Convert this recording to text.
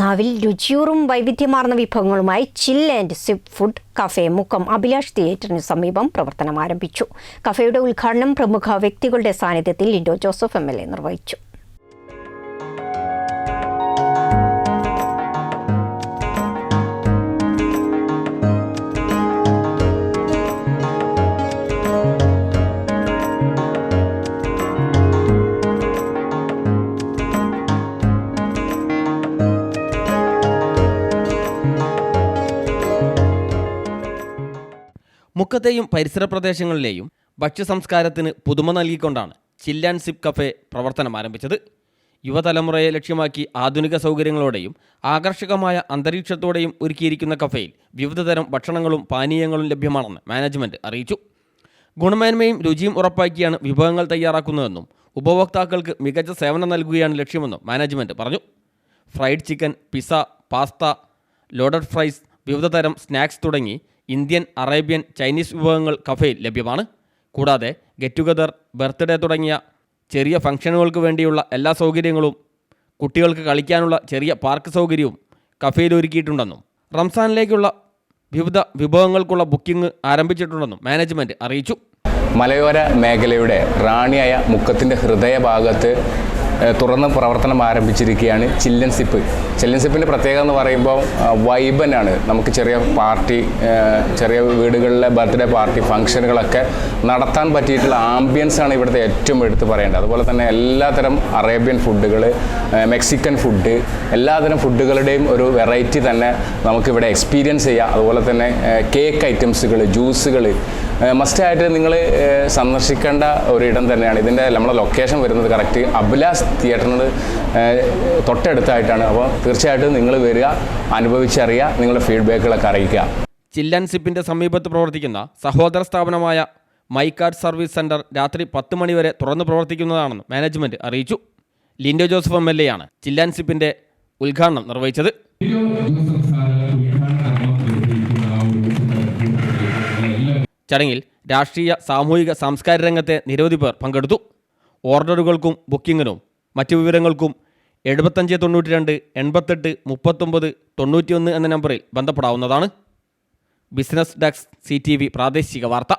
നാവിൽ രുചിയൂറും വൈവിധ്യമാർന്ന വിഭവങ്ങളുമായി chill and sip food cafe Mukkam Abhilash തിയേറ്ററിന് സമീപം പ്രവർത്തനം ആരംഭിച്ചു കഫേയുടെ ഉദ്ഘാടനം പ്രമുഖ വ്യക്തികളുടെ സാന്നിധ്യത്തിൽ ലിൻഡോ ജോസഫ് എം നിർവഹിച്ചു. മുക്കത്തെയും പരിസര പ്രദേശങ്ങളിലെയും ഭക്ഷ്യസംസ്കാരത്തിന് പുതുമ നൽകിക്കൊണ്ടാണ് ചില്ലാൻ സിപ് കഫേ പ്രവർത്തനം ആരംഭിച്ചത്. യുവതലമുറയെ ലക്ഷ്യമാക്കി ആധുനിക സൗകര്യങ്ങളോടെയും ആകർഷകമായ അന്തരീക്ഷത്തോടെയും ഒരുക്കിയിരിക്കുന്ന കഫേയിൽ വിവിധതരം ഭക്ഷണങ്ങളും പാനീയങ്ങളും ലഭ്യമാണെന്ന് മാനേജ്മെന്റ് അറിയിച്ചു. ഗുണമേന്മയും രുചിയും ഉറപ്പാക്കിയാണ് വിഭവങ്ങൾ തയ്യാറാക്കുന്നതെന്നും ഉപഭോക്താക്കൾക്ക് മികച്ച സേവനം നൽകുകയാണ് ലക്ഷ്യമെന്നും മാനേജ്മെന്റ് പറഞ്ഞു. Fried chicken pizza pasta loaded fries വിവിധതരം സ്നാക്സ് തുടങ്ങി ഇന്ത്യൻ അറേബ്യൻ ചൈനീസ് വിഭവങ്ങൾ കഫേയിൽ ലഭ്യമാണ്. കൂടാതെ ഗെറ്റ് ടുഗദർ ബർത്ത്ഡേ തുടങ്ങിയ ചെറിയ ഫംഗ്ഷനുകൾക്ക് വേണ്ടിയുള്ള എല്ലാ സൗകര്യങ്ങളും കുട്ടികൾക്ക് കളിക്കാനുള്ള ചെറിയ പാർക്ക് സൗകര്യവും കഫേയിൽ ഒരുക്കിയിട്ടുണ്ടെന്നും റംസാനിലേക്കുള്ള വിവിധ വിഭവങ്ങൾക്കുള്ള ബുക്കിംഗ് ആരംഭിച്ചിട്ടുണ്ടെന്നും മാനേജ്മെന്റ് അറിയിച്ചു. മലയോര മേഖലയുടെ റാണിയായ മുക്കത്തിന്റെ ഹൃദയഭാഗത്ത് തുറന്ന് പ്രവർത്തനം ആരംഭിച്ചിരിക്കുകയാണ് ചില്ലൻസിപ്പ് ചില്ലൻസിപ്പിന്റെ ചില്ലൻ സിപ്പിന്റെ പ്രത്യേകത എന്ന് പറയുമ്പോൾ വൈബനാണ്. നമുക്ക് ചെറിയ പാർട്ടി ചെറിയ വീടുകളിലെ ബർത്ത്ഡേ പാർട്ടി ഫംഗ്ഷനുകളൊക്കെ നടത്താൻ പറ്റിയിട്ടുള്ള ആംബിയൻസ് ആണ് ഇവിടുത്തെ ഏറ്റവും എടുത്ത് പറയേണ്ടത്. അതുപോലെ തന്നെ എല്ലാത്തരം അറേബ്യൻ ഫുഡുകൾ മെക്സിക്കൻ ഫുഡ് എല്ലാതരം ഫുഡുകളുടെയും ഒരു വെറൈറ്റി തന്നെ നമുക്കിവിടെ എക്സ്പീരിയൻസ് ചെയ്യാം. അതുപോലെ തന്നെ കേക്ക് ഐറ്റംസുകൾ ജ്യൂസുകൾ മസ്റ്റായിട്ട് നിങ്ങൾ സന്ദർശിക്കേണ്ട ഒരിടം തന്നെയാണ്. ഇതിന്റെ നമ്മുടെ ലൊക്കേഷൻ വരുന്നത് കറക്റ്റ് അബ്ലാസ് തിയേറ്ററിനോട് തൊട്ടടുത്തായിട്ടാണ്. അപ്പോൾ തീർച്ചയായിട്ടും നിങ്ങൾ വരിക അനുഭവിച്ചറിയുക നിങ്ങളുടെ ഫീഡ്ബാക്കുകളൊക്കെ അറിയിക്കുക. ചില്ലൻസിപ്പിന്റെ സമീപത്ത് പ്രവർത്തിക്കുന്ന സഹോദര സ്ഥാപനമായ മൈ സർവീസ് സെന്റർ രാത്രി പത്ത് മണിവരെ തുറന്നു പ്രവർത്തിക്കുന്നതാണെന്ന് മാനേജ്മെന്റ് അറിയിച്ചു. Linto Joseph M L A ആണ് ചിൽ ഉദ്ഘാടനം നിർവഹിച്ചത്. ചടങ്ങിൽ രാഷ്ട്രീയ സാമൂഹിക സാംസ്കാരിക രംഗത്തെ നിരവധി പേർ പങ്കെടുത്തു. ഓർഡറുകൾക്കും ബുക്കിങ്ങിനും മറ്റു വിവരങ്ങൾക്കും എഴുപത്തഞ്ച് തൊണ്ണൂറ്റി രണ്ട് എൺപത്തെട്ട് മുപ്പത്തൊമ്പത് തൊണ്ണൂറ്റിയൊന്ന് എന്ന നമ്പറിൽ ബന്ധപ്പെടാവുന്നതാണ്. ബിസിനസ് ഡെസ്ക് സി പ്രാദേശിക വാർത്ത.